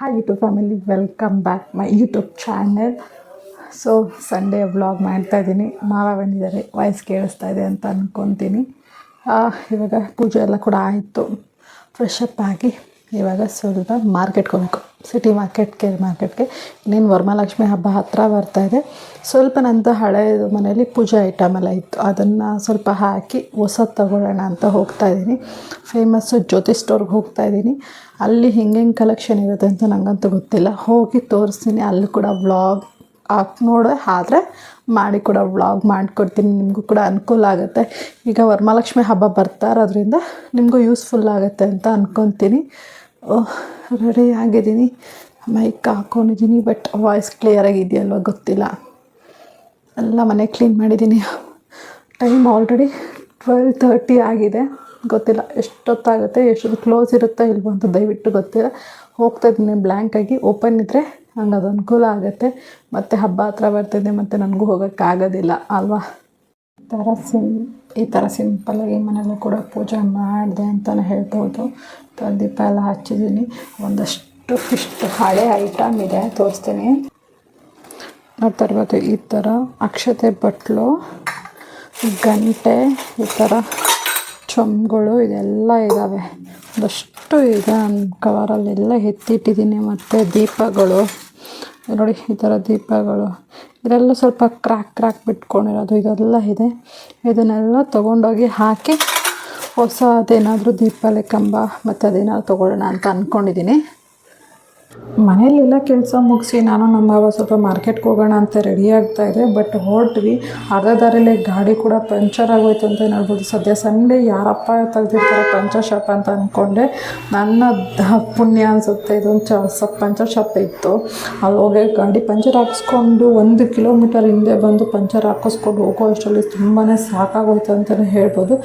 Hi YouTube family welcome back my YouTube channel so Sunday vlog ಮಾಡ್ತಾ ಇದ್ದೀನಿ ಮಾವ ಬಂದಿದ್ದಾರೆ. ವಾಯ್ಸ್ ಕೇಳಿಸ್ತಾ ಇದೆ ಅಂತ ಅಂದ್ಕೊತೀನಿ ಇವಾಗ ಪೂಜೆ ಎಲ್ಲ ಕೂಡ ಆಯಿತು. ಫ್ರೆಶ್ ಅಪ್ ಆಗಿ. ಇವಾಗ ಸ್ವಲ್ಪ ಮಾರ್ಕೆಟ್ಗೆ ಹೋಗಬೇಕು. ಸಿಟಿ ಮಾರ್ಕೆಟ್ಗೆ ಮಾರ್ಕೆಟ್ಗೆ ಇನ್ನೇನು ವರಮಹಾಲಕ್ಷ್ಮಿ ಹಬ್ಬ ಹತ್ತಿರ ಬರ್ತಾ ಇದೆ. ಸ್ವಲ್ಪ ನಂದು ಹಳೆಯದು ಮನೇಲಿ ಪೂಜಾ ಐಟಮ್ ಎಲ್ಲ ಇತ್ತು. ಅದನ್ನು ಸ್ವಲ್ಪ ಹಾಕಿ ಹೊಸದು ತಗೊಳ್ಳೋಣ ಅಂತ ಹೋಗ್ತಾ ಇದ್ದೀನಿ. ಫೇಮಸ್ಸು ಜ್ಯೋತಿ ಸ್ಟೋರ್ಗೆ ಹೋಗ್ತಾ ಇದ್ದೀನಿ. ಅಲ್ಲಿ ಹೆಂಗೆ ಹೆಂಗೆ ಕಲೆಕ್ಷನ್ ಇರುತ್ತೆ ಅಂತ ನನಗಂತೂ ಗೊತ್ತಿಲ್ಲ. ಹೋಗಿ ತೋರಿಸ್ತೀನಿ. ಅಲ್ಲಿ ಕೂಡ ವ್ಲಾಗ್ ಹಾಕಿ ನೋಡೋ ಆದರೆ ಮಾಡಿ ಕೂಡ ವ್ಲಾಗ್ ಮಾಡಿಕೊಡ್ತೀನಿ. ನಿಮಗೂ ಕೂಡ ಅನುಕೂಲ ಆಗುತ್ತೆ. ಈಗ ವರಮಹಾಲಕ್ಷ್ಮಿ ಹಬ್ಬ ಬರ್ತಾ ಇರೋದ್ರಿಂದ ನಿಮಗೂ ಯೂಸ್ಫುಲ್ ಆಗುತ್ತೆ ಅಂತ ಅಂದ್ಕೊತೀನಿ ರೆಡಿ ಆಗಿದ್ದೀನಿ. ಮೈಕ್ ಹಾಕೊಂಡಿದ್ದೀನಿ ಬಟ್ ವಾಯ್ಸ್ ಕ್ಲಿಯರಾಗಿ ಇದೆಯಲ್ವ ಗೊತ್ತಿಲ್ಲ. ಎಲ್ಲ ಮನೆ ಕ್ಲೀನ್ ಮಾಡಿದ್ದೀನಿ. ಟೈಮ್ ಆಲ್ರೆಡಿ ಟ್ವೆಲ್ ತರ್ಟಿ ಆಗಿದೆ. ಗೊತ್ತಿಲ್ಲ ಎಷ್ಟೊತ್ತಾಗುತ್ತೆ, ಎಷ್ಟು ಕ್ಲೋಸ್ ಇರುತ್ತೋ ಇಲ್ವೋ ಅಂತ ದಯವಿಟ್ಟು ಗೊತ್ತಿಲ್ಲ. ಹೋಗ್ತಾ ಇದ್ದೀನಿ ಬ್ಲ್ಯಾಂಕಾಗಿ ಓಪನ್ ಇದ್ದರೆ ನಂಗೆ ಅದು ಅನುಕೂಲ ಆಗುತ್ತೆ. ಮತ್ತು ಹಬ್ಬ ಹತ್ರ ಬರ್ತಿದೆ ಮತ್ತು ನನಗೂ ಹೋಗೋಕ್ಕಾಗೋದಿಲ್ಲ ಅಲ್ವಾ? ಈ ಥರ ಸಿಂ ಈ ಥರ ಸಿಂಪಲ್ಲಾಗಿ ಮನೆಯಲ್ಲೂ ಕೂಡ ಪೂಜೆ ಮಾಡಿದೆ ಅಂತಲೇ ಹೇಳ್ಬೋದು. ದೀಪ ಎಲ್ಲ ಹಚ್ಚಿದ್ದೀನಿ. ಒಂದಷ್ಟು ಇಷ್ಟು ಹಳೆ ಐಟಮ್ ಇದೆ, ತೋರಿಸ್ತೀನಿ. ನೋಡ್ತಾ ಇರ್ಬೋದು, ಈ ಥರ ಅಕ್ಷತೆ ಬಟ್ಲು, ಗಂಟೆ, ಈ ಥರ ಚೊಂಬುಗಳು ಇದೆಲ್ಲ ಇದ್ದಾವೆ ಒಂದಷ್ಟು ಇದೆ ನನ್ನ ಕವರಲ್ಲೆಲ್ಲ ಎತ್ತಿಟ್ಟಿದ್ದೀನಿ ಮತ್ತು ದೀಪಗಳು. ನೋಡಿ, ಈ ಥರ ದೀಪಗಳು. ಇದೆಲ್ಲ ಸ್ವಲ್ಪ ಕ್ರ್ಯಾಕ್ ಕ್ರ್ಯಾಕ್ ಬಿಟ್ಕೊಂಡಿರೋದು. ಇದೆಲ್ಲ ಇದೆ. ಇದನ್ನೆಲ್ಲ ತೊಗೊಂಡೋಗಿ ಹಾಕಿ ಹೊಸದೇನಾದರೂ ದೀಪಾವಳಿ ಕಂಬ ಮತ್ತು ಅದೇನಾದ್ರು ತೊಗೊಳ್ಳೋಣ ಅಂತ ಅಂದ್ಕೊಂಡಿದ್ದೀನಿ ಮನೆಯಲ್ಲೆಲ್ಲ ಕೆಲಸ ಮುಗಿಸಿ ನಾನು ನಮ್ಮ ಸ್ವಲ್ಪ ಮಾರ್ಕೆಟ್ಗೆ ಹೋಗೋಣ ಅಂತ ರೆಡಿ ಆಗ್ತಾ ಇದೆ ಬಟ್ ಹೊರಟ್ವಿ. ಅರ್ಧ ದಾರಿಲಿ ಗಾಡಿ ಕೂಡ ಪಂಚರ್ ಆಗೋಯ್ತು ಅಂತ ಹೇಳ್ಬೋದು. ಸದ್ಯ ಸಂಡೇ ಯಾರಪ್ಪ ತೆಗೆದಿರ್ತಾರೆ ಪಂಚರ್ ಶಾಪ್ ಅಂತ ಅಂದ್ಕೊಂಡೆ ನನ್ನ ಪುಣ್ಯ ಅನಿಸುತ್ತೆ, ಇದೊಂದು ಚ ಸಪ್ ಪಂಚರ್ ಶಾಪ್ ಇತ್ತು. ಅಲ್ಲಿ ಹೋಗಿ ಗಾಡಿ ಪಂಚರ್ ಹಾಕಿಸ್ಕೊಂಡು ಒಂದು ಕಿಲೋಮೀಟರ್ ಹಿಂದೆ ಬಂದು ಪಂಚರ್ ಹಾಕಿಸ್ಕೊಂಡು ಹೋಗೋ ಅಷ್ಟರಲ್ಲಿ ತುಂಬಾ ಸಾಕಾಗೋಯ್ತು ಅಂತಲೇ ಹೇಳ್ಬೋದು.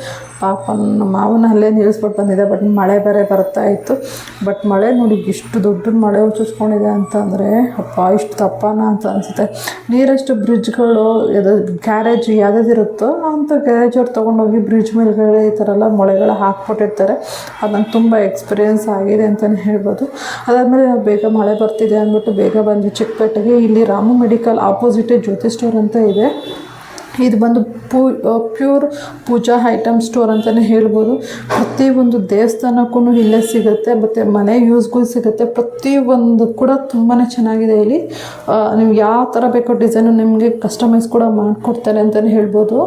ಪಾಪ ನಮ್ಮ ಮಾವನ ಅಲ್ಲೇ ನಿಲ್ಲಿಸ್ಬಿಟ್ಟು ಬಂದಿದೆ ಬಟ್ ಮಳೆ ಬೇರೆ ಬರ್ತಾ ಇತ್ತು. ಬಟ್ ಮಳೆ ನೋಡಿ ಇಷ್ಟು ದೊಡ್ಡ ಮಳೆ ಹುಚ್ಚಿಸ್ಕೊಂಡಿದೆ ಅಂತಂದರೆ, ಅಪ್ಪ, ಇಷ್ಟು ತಪ್ಪನ ಅಂತ ಅನಿಸುತ್ತೆ. ನಿಯರೆಸ್ಟ್ ಬ್ರಿಡ್ಜ್ಗಳು ಇದು ಗ್ಯಾರೇಜ್ ಯಾವುದಿರುತ್ತೋ ಅಂತ ಗ್ಯಾರೇಜ್ ಅವ್ರು ತೊಗೊಂಡೋಗಿ ಬ್ರಿಡ್ಜ್ ಮೇಲ್ಗಡೆ ಈ ಥರ ಎಲ್ಲ ಮೊಳೆಗಳು ಹಾಕ್ಬಿಟ್ಟಿರ್ತಾರೆ. ಅದು ನಂಗೆ ತುಂಬ ಎಕ್ಸ್ಪೀರಿಯೆನ್ಸ್ ಆಗಿದೆ ಅಂತಲೇ ಹೇಳ್ಬೋದು. ಅದಾದಮೇಲೆ ನಾವು ಬೇಗ ಮಳೆ ಬರ್ತಿದೆ ಅಂದ್ಬಿಟ್ಟು ಬೇಗ ಬಂದ್ವಿ ಚಿಕ್ಕಪೇಟೆಗೆ. ಇಲ್ಲಿ Ramu medical opposite Jyoti store ಅಂತ ಇದೆ. ಇದು ಬಂದು ಪೂ ಪ್ಯೂರ್ ಪೂಜಾ ಐಟಮ್ ಸ್ಟೋರ್ ಅಂತಲೇ ಹೇಳ್ಬೋದು. ಪ್ರತಿಯೊಂದು ದೇವಸ್ಥಾನಕ್ಕೂ ಇಲ್ಲೇ ಸಿಗುತ್ತೆ, ಮತ್ತು ಮನೆ ಯೂಸ್ಗೂ ಸಿಗುತ್ತೆ. ಪ್ರತಿಯೊಂದು ಕೂಡ ತುಂಬಾ ಚೆನ್ನಾಗಿದೆ ಇಲ್ಲಿ. ನೀವು ಯಾವ ಥರ ಬೇಕೋ ಡಿಸೈನು ನಿಮಗೆ ಕಸ್ಟಮೈಸ್ ಕೂಡ ಮಾಡಿಕೊಡ್ತಾರೆ ಅಂತಲೇ ಹೇಳ್ಬೋದು.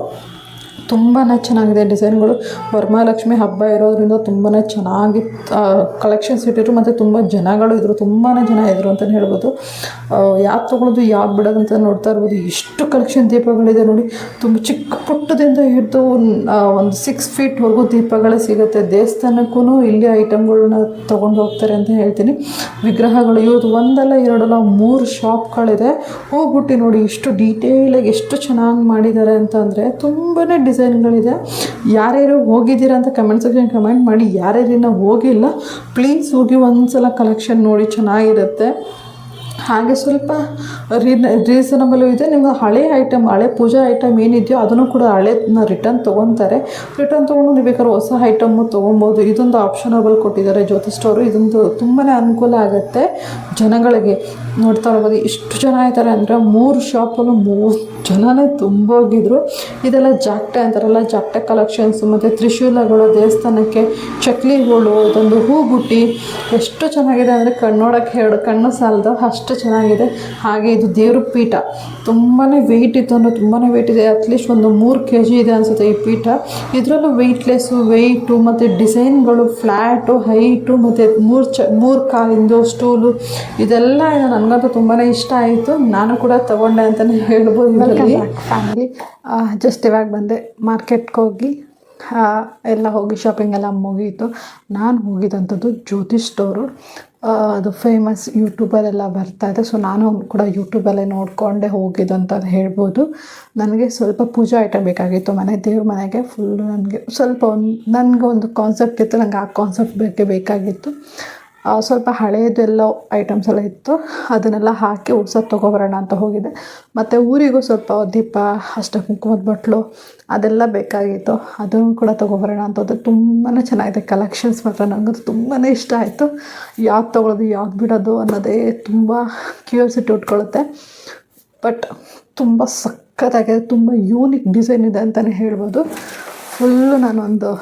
ತುಂಬಾ ಚೆನ್ನಾಗಿದೆ ಡಿಸೈನ್ಗಳು. ವರಮಹಾಲಕ್ಷ್ಮಿ ಹಬ್ಬ ಇರೋದ್ರಿಂದ ತುಂಬಾ ಚೆನ್ನಾಗಿ ಕಲೆಕ್ಷನ್ಸ್ ಇಟ್ಟಿದ್ರು ಮತ್ತು ತುಂಬ ಜನಗಳು ಇದ್ದರು ತುಂಬಾ ಜನ ಇದ್ದರು ಅಂತಲೇ ಹೇಳ್ಬೋದು. ಯಾವ್ದು ತೊಗೊಳೋದು ಯಾವ್ದು ಬಿಡೋದು ಅಂತ ನೋಡ್ತಾ ಇರ್ಬೋದು. ಎಷ್ಟು ಕಲೆಕ್ಷನ್ ದೀಪಗಳಿದೆ ನೋಡಿ. ತುಂಬ ಚಿಕ್ಕ ಪುಟ್ಟದಿಂದ ಹಿಡಿದು ಒಂದು ಸಿಕ್ಸ್ ಫೀಟ್ವರೆಗೂ ದೀಪಗಳೇ ಸಿಗುತ್ತೆ. ದೇವಸ್ಥಾನಕ್ಕೂ ಇಲ್ಲಿ ಐಟಮ್ಗಳನ್ನ ತೊಗೊಂಡು ಹೋಗ್ತಾರೆ ಅಂತ ಹೇಳ್ತೀನಿ. ವಿಗ್ರಹಗಳು ಇವ್ರದ್ದು ಒಂದಲ್ಲ ಎರಡಲ್ಲ, ಮೂರು ಶಾಪ್ಗಳಿದೆ ಹೋಗ್ಬಿಟ್ಟು ನೋಡಿ, ಇಷ್ಟು ಡೀಟೇಲಾಗಿ ಎಷ್ಟು ಚೆನ್ನಾಗಿ ಮಾಡಿದ್ದಾರೆ ಅಂತಂದರೆ ತುಂಬಾ ಡಿಸೈನ್ಗಳಿದೆ. ಯಾರ್ಯಾರು ಹೋಗಿದ್ದೀರಾ ಅಂತ ಕಮೆಂಟ್ ಸೆಕ್ಷನ್ ಕಮೆಂಟ್ ಮಾಡಿ. ಯಾರ್ಯಾರಿನ ಹೋಗಿಲ್ಲ ಪ್ಲೀಸ್ ಹೋಗಿ ಒಂದ್ಸಲ ಕಲೆಕ್ಷನ್ ನೋಡಿ, ಚೆನ್ನಾಗಿರುತ್ತೆ. ಹಾಗೆ ಸ್ವಲ್ಪ ರೀಸನಬಲು ಇದೆ. ನಿಮ್ಮ ಹಳೆ ಐಟಮ್ ಹಳೆ ಪೂಜಾ ಐಟಮ್ ಏನಿದೆಯೋ ಅದನ್ನು ಕೂಡ ಹಳೆದನ್ನ ರಿಟರ್ನ್ ತೊಗೊತಾರೆ. ರಿಟರ್ನ್ ತೊಗೊಂಡು ನೀವು ಬೇಕಾದ್ರೆ ಹೊಸ ಐಟಮ್ಮು ತೊಗೊಬೋದು. ಇದೊಂದು ಆಪ್ಷನಬಲ್ ಕೊಟ್ಟಿದ್ದಾರೆ ಜ್ಯೋತಿಷ್ಠವರು ಇದೊಂದು ತುಂಬಾ ಅನುಕೂಲ ಆಗುತ್ತೆ ಜನಗಳಿಗೆ. ನೋಡ್ತಾ ಇರ್ಬೋದು ಇಷ್ಟು ಜನ ಇದ್ದಾರೆ ಅಂದರೆ ಮೂರು ಶಾಪಲ್ಲೂ ಮೂರು ಜನನೇ ತುಂಬೋಗಿದ್ರು ಇದೆಲ್ಲ ಜಾಕ್ಟೆ ಅಂತಾರಲ್ಲ, ಜಾಕ್ಟೆ ಕಲೆಕ್ಷನ್ಸ್ ಮತ್ತು ತ್ರಿಶೂಲಗಳು ದೇವಸ್ಥಾನಕ್ಕೆ, ಚಕ್ಲಿಗಳು ಇದೊಂದು ಹೂ ಬುಟ್ಟಿ ಎಷ್ಟು ಚೆನ್ನಾಗಿದೆ ಅಂದರೆ ಕಣ್ಣೋಡೋಕ್ಕೆ ಎರಡು ಕಣ್ಣು ಸಾಲದು. ಅಷ್ಟು ಚೆನ್ನಾಗಿದೆ. ಹಾಗೆ ಇದು ದೇವ್ರ ಪೀಠ. ತುಂಬಾ ವೆಯ್ಟ್ ಇತ್ತು ಅಂದರೆ ತುಂಬಾ ವೆಯ್ಟ್ ಇದೆ. ಅಟ್ಲೀಸ್ಟ್ ಒಂದು ಮೂರು ಕೆ ಜಿ ಇದೆ ಅನಿಸುತ್ತೆ ಈ ಪೀಠ. ಇದರಲ್ಲೂ ವೆಯ್ಟ್ಲೆಸ್ಸು ವೆಯ್ಟು ಮತ್ತು ಡಿಸೈನ್ಗಳು ಫ್ಲ್ಯಾಟು ಹೈಟು ಮತ್ತು ಮೂರು ಚ ಮೂರು ಕಾಲಿಂದು ಸ್ಟೂಲು ಇದೆಲ್ಲ ಇದೆ ನನಗಂತೂ ತುಂಬಾ ಇಷ್ಟ ಆಯಿತು. ನಾನು ಕೂಡ ತಗೊಂಡೆ ಅಂತಲೇ ಹೇಳ್ಬೋದು ಫ್ಯಾಮಿಲಿ ಜಸ್ಟ್ ಇವಾಗ ಬಂದೆ ಮಾರ್ಕೆಟ್ಗೆ ಹೋಗಿ. ಎಲ್ಲ ಹೋಗಿ ಶಾಪಿಂಗ್ ಎಲ್ಲ ಮುಗೀತು. ನಾನು ಹೋಗಿದ್ದಂಥದ್ದು ಜ್ಯೋತಿ ಸ್ಟೋರು ಅದು ಫೇಮಸ್ ಯೂಟ್ಯೂಬಲ್ಲೆಲ್ಲ ಬರ್ತಾ ಇದೆ. ಸೊ ನಾನು ಕೂಡ ಯೂಟ್ಯೂಬಲ್ಲೇ ನೋಡಿಕೊಂಡೆ ಹೋಗಿದ್ದು ಅಂತ ಹೇಳ್ಬೋದು. ನನಗೆ ಸ್ವಲ್ಪ ಪೂಜಾ ಐಟಮ್ ಬೇಕಾಗಿತ್ತು ಮನೆ, ದೇವ್ರ ಮನೆಗೆ ಫುಲ್ಲು ನನಗೆ ಸ್ವಲ್ಪ ಒಂದು, ನನಗೆ ಒಂದು ಕಾನ್ಸೆಪ್ಟ್ ಇತ್ತು. ನನಗೆ ಆ ಕಾನ್ಸೆಪ್ಟ್ ಬೇಕೇ ಬೇಕಾಗಿತ್ತು. ಸ್ವಲ್ಪ ಹಳೆಯದೆಲ್ಲ ಐಟಮ್ಸ್ ಎಲ್ಲ ಇತ್ತು. ಅದನ್ನೆಲ್ಲ ಹಾಕಿ ಹೊಸದು ತೊಗೊಬರೋಣ ಅಂತ ಹೋಗಿದ್ದೆ ಮತ್ತು ಊರಿಗೂ ಸ್ವಲ್ಪ ದೀಪ ಅಷ್ಟ ಕುಂಕುಮದ ಬಟ್ಲು ಅದೆಲ್ಲ ಬೇಕಾಗಿತ್ತು. ಅದನ್ನು ಕೂಡ ತೊಗೊಬರೋಣ ಅಂತ ಹೋದೆ. ತುಂಬಾ ಚೆನ್ನಾಗಿದೆ ಕಲೆಕ್ಷನ್ಸ್ ಮಾತ್ರ. ನನಗಂತೂ ತುಂಬಾ ಇಷ್ಟ ಆಯಿತು. ಯಾವ್ದು ತೊಗೊಳೋದು ಯಾವ್ದು ಬಿಡೋದು ಅನ್ನೋದೇ ತುಂಬ ಕ್ಯೂರಿಯಾಸಿಟಿ ಉಟ್ಕೊಳ್ಳುತ್ತೆ. ಬಟ್ ತುಂಬ ಸಖತ್ತಾಗಿದೆ. ತುಂಬ ಯೂನಿಕ್ ಡಿಸೈನ್ ಇದೆ ಅಂತಲೇ ಹೇಳ್ಬೋದು. ಫುಲ್ಲು ನಾನೊಂದು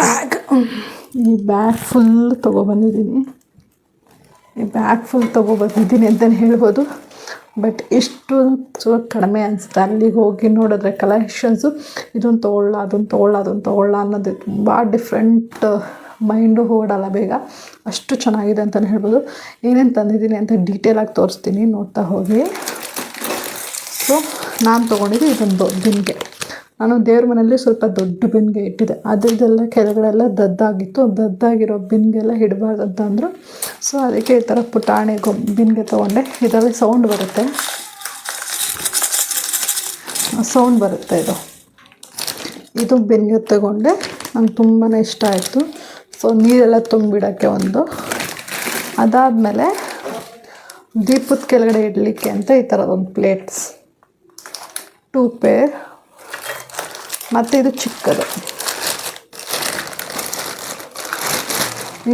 ಬ್ಯಾಗ್ ಈ ಬ್ಯಾಗ್ ಫುಲ್ ತೊಗೊಬಂದಿದ್ದೀನಿ ಈ ಬ್ಯಾಗ್ ಫುಲ್ ತೊಗೊಬಂದಿದ್ದೀನಿ ಅಂತಲೇ ಹೇಳ್ಬೋದು. ಬಟ್ ಇಷ್ಟು ಕಡಿಮೆ ಅನಿಸುತ್ತೆ. ಅಲ್ಲಿಗೆ ಹೋಗಿ ನೋಡಿದ್ರೆ ಕಲೆಕ್ಷನ್ಸು ಇದನ್ನು ತೊಗೊಳ್ಳ ಅದನ್ನು ತೊಗೊಳ್ಳ, ಅದೊಂದು ತೊಗೊಳ್ಳ ಅನ್ನೋದು ತುಂಬ ಡಿಫ್ರೆಂಟ್ ಮೈಂಡು ಓಡಲ್ಲ ಬೇಗ. ಅಷ್ಟು ಚೆನ್ನಾಗಿದೆ ಅಂತಲೇ ಹೇಳ್ಬೋದು. ಏನೇನು ತಂದಿದ್ದೀನಿ ಅಂತ ಡೀಟೇಲಾಗಿ ತೋರಿಸ್ತೀನಿ. ನೋಡ್ತಾ ಹೋಗಿ. ಸೊ ನಾನು ತೊಗೊಂಡಿದ್ದು ಇದೊಂದು ಬಿನ್ಗೆ. ನಾನು ದೇವ್ರ ಮನೆಯಲ್ಲಿ ಸ್ವಲ್ಪ ದೊಡ್ಡ ಬಿನ್ಗೆ ಇಟ್ಟಿದ್ದೆ. ಅದರದ್ದೆಲ್ಲ ಕೆಳಗಡೆಲ್ಲ ದದ್ದಾಗಿತ್ತು. ದದ್ದಾಗಿರೋ ಬಿನ್ಗೆಲ್ಲ ಇಡಬಾರ್ದು ಅಂತ ಅಂದರು. ಸೊ ಅದಕ್ಕೆ ಈ ಥರ ಪುಟಾಣಿ ಗೊ ಬಿನ್ಗೆ ತೊಗೊಂಡೆ. ಇದರಲ್ಲಿ ಸೌಂಡ್ ಬರುತ್ತೆ. ಸೌಂಡ್ ಬರುತ್ತೆ ಇದು. ಇದು ಬೆನ್ಗೆ ತಗೊಂಡೆ. ನಂಗೆ ತುಂಬಾ ಇಷ್ಟ ಆಯಿತು. ಸೊ ನೀರೆಲ್ಲ ತುಂಬಿಡೋಕ್ಕೆ ಒಂದು. ಅದಾದಮೇಲೆ ದೀಪದ ಕೆಳಗಡೆ ಇಡಲಿಕ್ಕೆ ಅಂತ ಈ ಥರದೊಂದು ಪ್ಲೇಟ್ಸ್ ಟೂ ಪೇರ್ ಮತ್ತು ಇದು ಚಿಕ್ಕದು.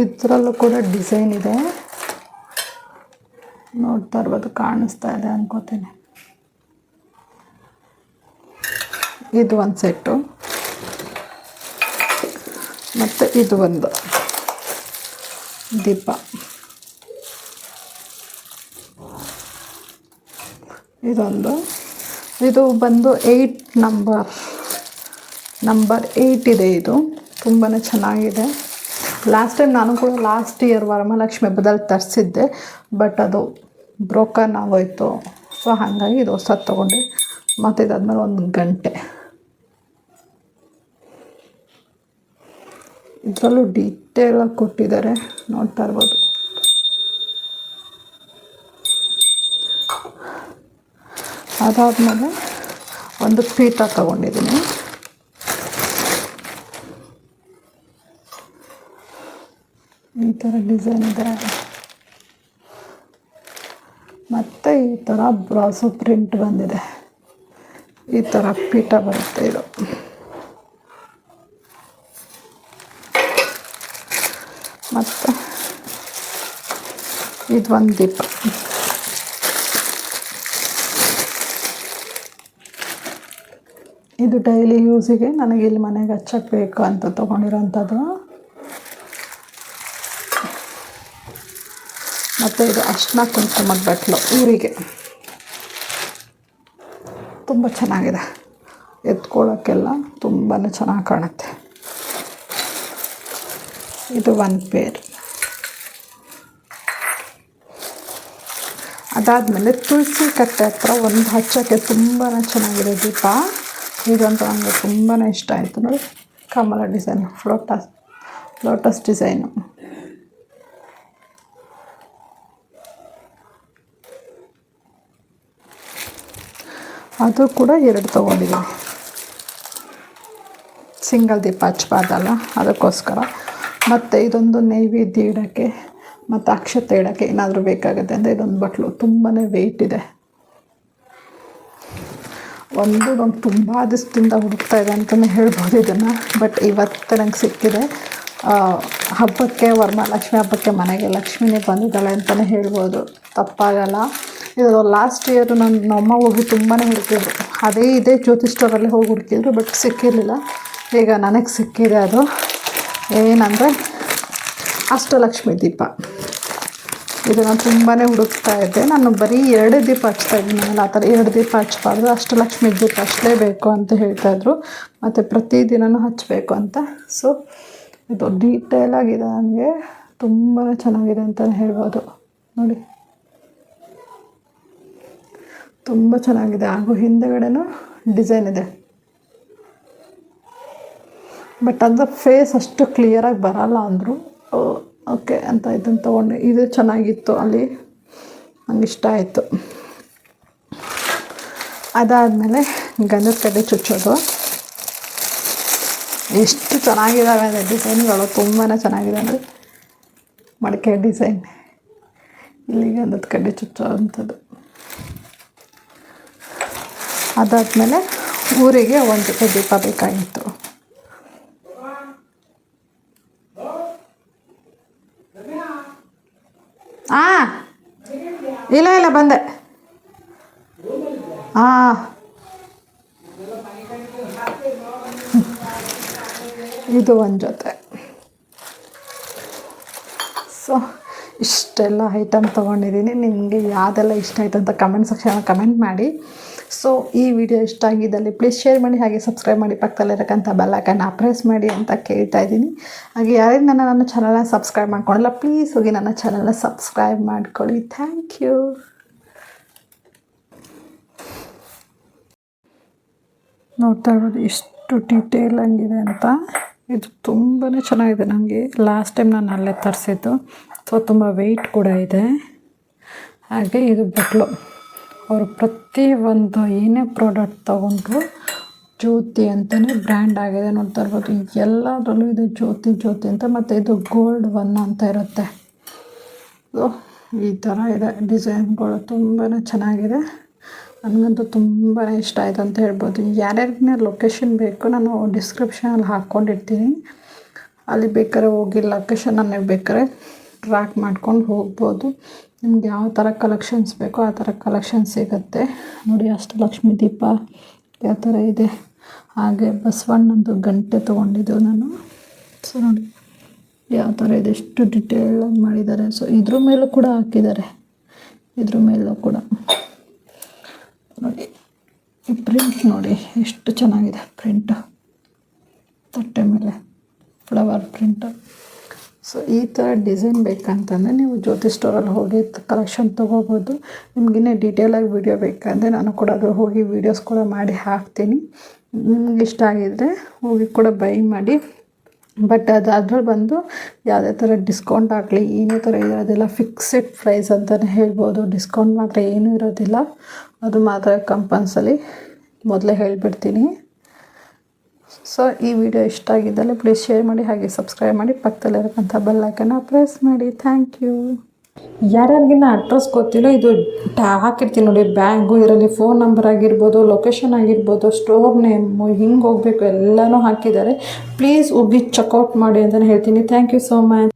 ಇದರಲ್ಲೂ ಕೂಡ ಡಿಸೈನ್ ಇದೆ. ನೋಡ್ತಾ ಇರ್ಬೋದು, ಕಾಣಿಸ್ತಾ ಇದೆ ಅನ್ಕೋತೀನಿ. ಇದು ಒಂದು ಸೆಟ್ಟು. ಮತ್ತು ಇದು ಒಂದು ದೀಪ. ಇದೊಂದು. ಇದು ಬಂದು ಏಯ್ಟ್ ನಂಬರ್ ನಂಬರ್ ಏಯ್ಟ್ ಇದೆ ಇದು. ತುಂಬಾ ಚೆನ್ನಾಗಿದೆ. ಲಾಸ್ಟ್ ಟೈಮ್ ನಾನು ಕೂಡ ಲಾಸ್ಟ್ ಇಯರ್ ವರಮಹಾಲಕ್ಷ್ಮಿ ಹಬ್ಬದಲ್ಲಿ ತರಿಸಿದ್ದೆ. ಬಟ್ ಅದು ಬ್ರೋಕನ್ ಆಗೋಯ್ತು. ಸೊ ಹಾಗಾಗಿ ಇದು ಹೊಸದು ತೊಗೊಂಡೆ. ಮತ್ತು ಇದಾದ್ಮೇಲೆ ಒಂದು ಗಂಟೆ. ಇದರಲ್ಲೂ ಡೀಟೇಲಾಗಿ ಕೊಟ್ಟಿದ್ದಾರೆ. ನೋಡ್ತಾ ಇರ್ಬೋದು. ಅದಾದಮೇಲೆ ಒಂದು ಪೀಠ ತಗೊಂಡಿದ್ದೀನಿ. ಥರ ಡಿಸೈನ್ ಇದೆ ಮತ್ತು ಈ ಥರ ಬ್ರಾಸೋ ಪ್ರಿಂಟ್ ಬಂದಿದೆ. ಈ ಥರ ಪೀಠ ಬರುತ್ತೆ ಇದು. ಮತ್ತು ಇದು ಒಂದು ದೀಪ. ಇದು ಡೈಲಿ ಯೂಸಿಗೆ ನನಗೆ ಇಲ್ಲಿ ಮನೆಗೆ ಹಚ್ಚಕ್ಕೆ ಬೇಕು ಅಂತ ತೊಗೊಂಡಿರೋಂಥದ್ದು. ಮತ್ತು ಇದು ಅರ್ಶಿನ ಕುಂಕುಮದ ಬಟ್ಲು ಊರಿಗೆ. ತುಂಬ ಚೆನ್ನಾಗಿದೆ. ಎತ್ಕೊಳ್ಳೋಕ್ಕೆಲ್ಲ ತುಂಬಾ ಚೆನ್ನಾಗಿ ಕಾಣುತ್ತೆ. ಇದು ಒಂದು ಪೇರ್ ಅದಾದಮೇಲೆ ತುಳಸಿ ಕಟ್ಟೆ ಹತ್ರ ಒಂದು ಹಚ್ಚೋಕ್ಕೆ ತುಂಬಾ ಚೆನ್ನಾಗಿದೆ ದೀಪ. ಇದಂತೂ ನನಗೆ ತುಂಬಾ ಇಷ್ಟ ಆಯಿತು ನೋಡಿ. ಕಮಲ ಡಿಸೈನ್ ಫ್ಲೋಟಸ್ ಲೋಟಸ್ ಡಿಸೈನು ಅದು ಕೂಡ ಎರಡು ತೊಗೊಂಡಿದ್ದೀನಿ. ಸಿಂಗಲ್ ದೀಪ ಹಚ್ಬಾರ್ದಲ್ಲ, ಅದಕ್ಕೋಸ್ಕರ. ಮತ್ತು ಇದೊಂದು ನೈವೇದ್ಯ ಇಡೋಕ್ಕೆ ಮತ್ತು ಅಕ್ಷತೆ ಇಡೋಕ್ಕೆ ಏನಾದರೂ ಬೇಕಾಗುತ್ತೆ ಅಂದರೆ ಇದೊಂದು ಬಟ್ಲು. ತುಂಬಾ ವೆಯ್ಟ್ ಇದೆ. ಒಂದು ನಂಗೆ ತುಂಬ ದಿವಸದಿಂದ ಹುಡುಕ್ತಾ ಇದೆ ಅಂತಲೇ ಹೇಳ್ಬೋದು ಇದನ್ನು ಬಟ್ ಇವತ್ತು ನಂಗೆ ಸಿಕ್ಕಿದೆ. ಹಬ್ಬಕ್ಕೆ, ವರಮಹಾಲಕ್ಷ್ಮಿ ಹಬ್ಬಕ್ಕೆ ಮನೆಗೆ ಲಕ್ಷ್ಮಿನೇ ಬಂದಿದ್ದಾಳೆ ಅಂತಲೇ ಹೇಳ್ಬೋದು. ತಪ್ಪಾಗಲ್ಲ. ಇದು ಲಾಸ್ಟ್ ಇಯರ್ ನನ್ನ ನಮ್ಮಮ್ಮ ಹೋಗಿ ತುಂಬಾ ಹುಡುಕಿದ್ರು ಅದೇ ಇದೇ ಜ್ಯೋತಿ ಸ್ಟೋರಲ್ಲಿ ಹೋಗಿ ಹುಡುಕಿದ್ರು ಬಟ್ ಸಿಕ್ಕಿರಲಿಲ್ಲ. ಈಗ ನನಗೆ ಸಿಕ್ಕಿದೆ ಅದು. ಏನಂದರೆ ಅಷ್ಟಲಕ್ಷ್ಮಿ ದೀಪ. ಇದನ್ನು ತುಂಬಾ ಹುಡುಕ್ತಾ ಇದ್ದೆ. ನಾನು ಬರೀ ಎರಡು ದೀಪ ಹಚ್ತಾ ಇದ್ದೀನಿ. ಆ ಥರ ಎರಡು ದೀಪ ಹಚ್ಬಾರ್ದು. ಅಷ್ಟಲಕ್ಷ್ಮಿ ದೀಪ ಹಚ್ಚಲೇಬೇಕು ಅಂತ ಹೇಳ್ತಾಯಿದ್ರು ಮತ್ತು ಪ್ರತಿದಿನವೂ ಹಚ್ಚಬೇಕು ಅಂತ. ಸೊ ಇದು ಡೀಟೇಲ್ ಆಗಿದೆ ನನಗೆ. ತುಂಬಾ ಚೆನ್ನಾಗಿದೆ ಅಂತಲೇ ಹೇಳ್ಬೋದು. ನೋಡಿ. ತುಂಬ ಚೆನ್ನಾಗಿದೆ. ಹಾಗೂ ಹಿಂದೆಗಡೆನೂ ಡಿಸೈನ್ ಇದೆ. ಬಟ್ ಅದರ ಫೇಸ್ ಅಷ್ಟು ಕ್ಲಿಯರಾಗಿ ಬರಲ್ಲ ಅಂದರು ಓಕೆ ಅಂತ ಇದನ್ನು ತೊಗೊಂಡೆ. ಇದು ಚೆನ್ನಾಗಿತ್ತು ಅಲ್ಲಿ. ನಂಗೆ ಇಷ್ಟ ಆಯಿತು. ಅದಾದಮೇಲೆ ಗಂಧದ ಕಡೆ ಚುಚ್ಚೋದು. ಎಷ್ಟು ಚೆನ್ನಾಗಿದ್ದಾವೆ ಅಂದರೆ ಡಿಸೈನ್ಗಳು. ತುಂಬಾ ಚೆನ್ನಾಗಿದೆ ಅಂದರೆ ಮಡಿಕೆ ಡಿಸೈನ್. ಇಲ್ಲಿ ಗಂಧದ ಕಡೆ ಚುಚ್ಚೋ ಅಂಥದ್ದು. ಅದಾದಮೇಲೆ ಊರಿಗೆ ಒಂದು ಜೊತೆ ದೀಪ ಬೇಕಾಗಿತ್ತು. ಹಾಂ ಇಲ್ಲ ಇಲ್ಲ, ಬಂದೆ. ಹಾಂ ಇದು ಒಂದು ಜೊತೆ. ಸೊ, ಇಷ್ಟೆಲ್ಲ ಐಟಮ್ ತೊಗೊಂಡಿದ್ದೀನಿ. ನಿಮಗೆ ಯಾವುದೆಲ್ಲ ಇಷ್ಟ ಆಯ್ತು ಅಂತ ಕಮೆಂಟ್ ಸೆಕ್ಷನ್ ಕಮೆಂಟ್ ಮಾಡಿ. ಸೊ, ಈ ವಿಡಿಯೋ ಇಷ್ಟ ಆಗಿದ್ದಲ್ಲಿ ಪ್ಲೀಸ್ ಶೇರ್ ಮಾಡಿ, ಹಾಗೆ ಸಬ್ಸ್ಕ್ರೈಬ್ ಮಾಡಿ ಪಕ್ಕದಲ್ಲಿರಕ್ಕಂಥ ಬೆಲ್ಲೈಕನ್ನ ಪ್ರೆಸ್ ಮಾಡಿ ಅಂತ ಕೇಳ್ತಾ ಇದ್ದೀನಿ. ಹಾಗೆ ಯಾರಿಂದ ನನ್ನ ನನ್ನ ಚಾನಲ್ನ ಸಬ್ಸ್ಕ್ರೈಬ್ ಮಾಡ್ಕೊಂಡಿಲ್ಲ ಪ್ಲೀಸ್ ಹೋಗಿ ನನ್ನ ಚಾನಲ್ನ ಸಬ್ಸ್ಕ್ರೈಬ್ ಮಾಡ್ಕೊಳ್ಳಿ. ಥ್ಯಾಂಕ್ ಯು ನೋಡ್ತಾ ಇರ್ಬೋದು ಎಷ್ಟು ಡೀಟೇಲ್ ಆಗಿದೆ ಅಂತ. ಇದು ತುಂಬಾ ಚೆನ್ನಾಗಿದೆ ನನಗೆ ಲಾಸ್ಟ್ ಟೈಮ್ ನಾನು ಅಲ್ಲೇ ತರಿಸಿದ್ದು. ಸೊ ತುಂಬ ವೆಯ್ಟ್ ಕೂಡ ಇದೆ. ಹಾಗೆ ಇದು ಬಟ್ಲು ಅವರು ಪ್ರತಿ ಒಂದು ಏನೇ ಪ್ರಾಡಕ್ಟ್ ತೊಗೊಂಡ್ರು ಜ್ಯೋತಿ ಅಂತಲೇ ಬ್ರ್ಯಾಂಡ್ ಆಗಿದೆ ನೋಡ್ತಾ ಇರ್ಬೋದು. ಎಲ್ಲದರಲ್ಲೂ ಇದು ಜ್ಯೋತಿ ಜ್ಯೋತಿ ಅಂತ ಮತ್ತು ಇದು ಗೋಲ್ಡ್ ಒನ್ ಅಂತ ಇರುತ್ತೆ. ಈ ಥರ ಇದೆ ಡಿಸೈನ್ಗಳು ತುಂಬಾ ಚೆನ್ನಾಗಿದೆ. ನನಗಂತೂ ತುಂಬಾ ಇಷ್ಟ ಆಯಿತು ಅಂತ ಹೇಳ್ಬೋದು. ಯಾರ್ಯಾರಿಗೆ ಲೊಕೇಶನ್ ಬೇಕು ನಾನು ಡಿಸ್ಕ್ರಿಪ್ಷನಲ್ಲಿ ಹಾಕ್ಕೊಂಡಿರ್ತೀನಿ. ಅಲ್ಲಿ ಬೇಕಾದ್ರೆ ಹೋಗಿ ಲೊಕೇಶನ್ ನನಗೆ ಬೇಕಾದ್ರೆ ಟ್ರ್ಯಾಕ್ ಮಾಡ್ಕೊಂಡು ಹೋಗ್ಬೋದು. ನಿಮ್ಗೆ ಯಾವ ಥರ ಕಲೆಕ್ಷನ್ಸ್ ಬೇಕೋ ಆ ಥರ ಕಲೆಕ್ಷನ್ ಸಿಗುತ್ತೆ. ನೋಡಿ ಅಷ್ಟಲಕ್ಷ್ಮಿ ದೀಪ ಯಾವ ಥರ ಇದೆ. ಹಾಗೆ ಬಸವಣ್ಣಂದು ಗಂಟೆ ತೊಗೊಂಡಿದ್ದು ನಾನು. ಸೊ ನೋಡಿ ಯಾವ ಥರ ಇದೆ, ಎಷ್ಟು ಡಿಟೇಲಾಗಿ ಮಾಡಿದ್ದಾರೆ. ಸೊ ಇದ್ರ ಮೇಲೂ ಕೂಡ ಹಾಕಿದ್ದಾರೆ. ಇದ್ರ ಮೇಲೂ ಕೂಡ. ನೋಡಿ ಪ್ರಿಂಟ್ ನೋಡಿ ಎಷ್ಟು ಚೆನ್ನಾಗಿದೆ ಪ್ರಿಂಟು ತಟ್ಟೆ ಮೇಲೆ ಫ್ಲವರ್ ಪ್ರಿಂಟು ಸೊ ಈ ಥರ ಡಿಸೈನ್ ಬೇಕಂತಂದರೆ ನೀವು ಜ್ಯೋತಿ ಸ್ಟೋರಲ್ಲಿ ಹೋಗಿ ಕಲೆಕ್ಷನ್ ತೊಗೋಬೋದು. ನಿಮಗಿನ್ನೂ ಡೀಟೇಲಾಗಿ ವೀಡಿಯೋ ಬೇಕಂದರೆ ನಾನು ಕೂಡ ಅದು ಹೋಗಿ ವೀಡಿಯೋಸ್ ಕೂಡ ಮಾಡಿ ಹಾಕ್ತೀನಿ. ನಿಮ್ಗೆ ಇಷ್ಟ ಆಗಿದ್ದರೆ ಹೋಗಿ ಕೂಡ ಬೈ ಮಾಡಿ. ಬಟ್ ಅದು ಅದ್ರಲ್ಲಿ ಬಂದು ಯಾವುದೇ ಥರ ಡಿಸ್ಕೌಂಟ್ ಆಗಲಿ, ಏನೇ ಥರ ಇರೋದಿಲ್ಲ ಫಿಕ್ಸೆಡ್ ಪ್ರೈಸ್ ಅಂತಲೇ ಹೇಳ್ಬೋದು. ಡಿಸ್ಕೌಂಟ್ ಮಾತ್ರ ಏನೂ ಇರೋದಿಲ್ಲ. ಅದು ಮಾತ್ರ ಕಂಪಲ್ಸರಿ ಮೊದಲೇ ಹೇಳಿಬಿಡ್ತೀನಿ. ಸೊ, ಈ ವಿಡಿಯೋ ಇಷ್ಟ ಆಗಿದ್ದಲ್ಲಿ ಪ್ಲೀಸ್ ಶೇರ್ ಮಾಡಿ, ಹಾಗೆ ಸಬ್ಸ್ಕ್ರೈಬ್ ಮಾಡಿ ಪಕ್ಕದಲ್ಲಿರೋಕ್ಕಂಥ ಬೆಲ್ಲೈಕನ್ನ ಪ್ರೆಸ್ ಮಾಡಿ. ಥ್ಯಾಂಕ್ ಯು ಯಾರ್ಯಾರಿಗಿನ್ನ ಅಡ್ರೆಸ್ ಗೊತ್ತಿಲ್ಲ, ಇದು ಟಾ ಹಾಕಿರ್ತೀನಿ ನೋಡಿ ಬ್ಯಾಂಕು ಇದರಲ್ಲಿ ಫೋನ್ ನಂಬರ್ ಆಗಿರ್ಬೋದು ಲೊಕೇಶನ್ ಆಗಿರ್ಬೋದು ಸ್ಟೋರ್ ನೇಮು ಹಿಂಗೆ ಹೋಗಬೇಕು, ಎಲ್ಲನೂ ಹಾಕಿದ್ದಾರೆ. ಪ್ಲೀಸ್ ಹೋಗಿ ಚೆಕ್ಔಟ್ ಮಾಡಿ ಅಂತಲೇ ಹೇಳ್ತೀನಿ. Thank you so much